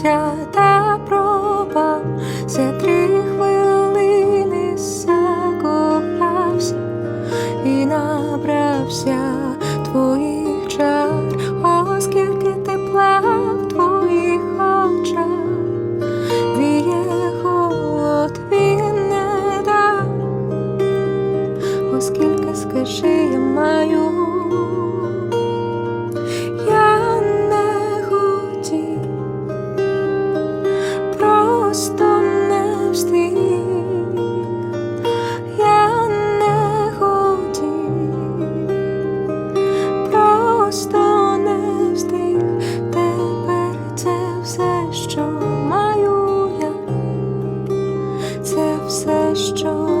свята проба, за три хвилини закохався і набрався твоїх чар, оскільки тепла в твоїх очах, віє холод він не дав, оскільки скажи, я маю. що маю я, це все, що.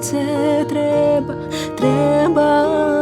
Це треба, треба,